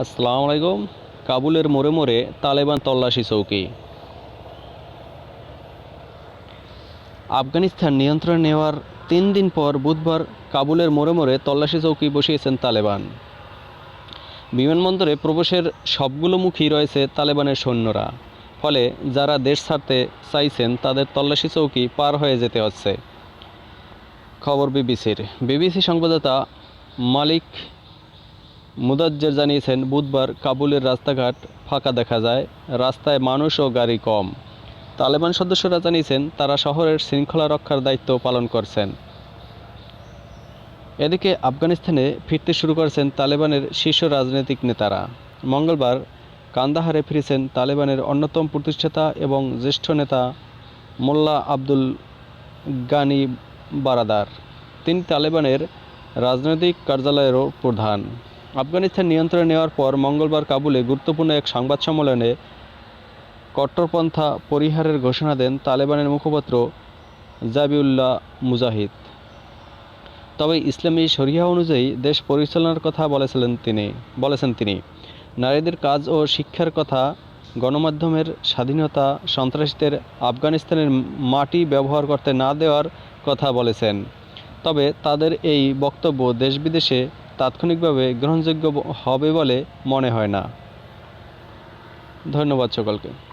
আসসালামু আলাইকুম। কাবুলের মোড়ে মোড়ে তালেবান তল্লাশি চৌকি। আফগানিস্তান নিয়ন্ত্রণ নেওয়ার তিন দিন পর বুধবার কাবুলের মোড়ে মোড়ে তল্লাশি চৌকি বসিয়েছেন তালেবান। বিমানবন্দরে প্রবেশের সবগুলো মুখী রয়েছে তালেবানের সৈন্যরা। ফলে যারা দেশ ছাড়তে চাইছেন, তাদের তল্লাশি চৌকি পার হয়ে যেতে হচ্ছে। খবর বিবিসির। বিবিসি সংবাদদাতা মালিক মুদাজ্জের জানিয়েছেন, বুধবার কাবুলের রাস্তাঘাট ফাঁকা দেখা যায়, রাস্তায় মানুষ ও গাড়ি কম। তালেবান সদস্যরা জানিয়েছেন, তারা শহরের শৃঙ্খলা রক্ষার দায়িত্ব পালন করছেন। এদিকে আফগানিস্তানে ফিরতে শুরু করেছেন তালেবানের শীর্ষ রাজনৈতিক নেতারা। মঙ্গলবার কান্দাহারে ফিরেছেন তালেবানের অন্যতম প্রতিষ্ঠাতা এবং জ্যেষ্ঠ নেতা মোল্লা আব্দুল গানি বারাদার। তিনি তালেবানের রাজনৈতিক কার্যালয়েরও প্রধান। আফগানিস্তান নিয়ন্ত্রণে নেওয়ার পর মঙ্গলবার কাবুলে গুরুত্বপূর্ণ এক সংবাদ সম্মেলনে কট্টরপন্থা পরিহারের ঘোষণা দেন তালেবানের মুখপাত্র জাবিউল্লাহ মুজাহিদ। তবে ইসলামী শরিয়া অনুযায়ী দেশ পরিচালনার কথা বলেছিলেন তিনি, বলেছেন তিনি। নারীদের কাজ ও শিক্ষার কথা গণমাধ্যমের স্বাধীনতা, সন্ত্রাসীদের আফগানিস্তানের মাটি ব্যবহার করতে না দেওয়ার কথা বলেছেন। তবে তাদের এই বক্তব্য দেশ বিদেশে তাৎক্ষণিকভাবে গ্রহণযোগ্য হবে বলে মনে হয় না। ধন্যবাদ সকলকে।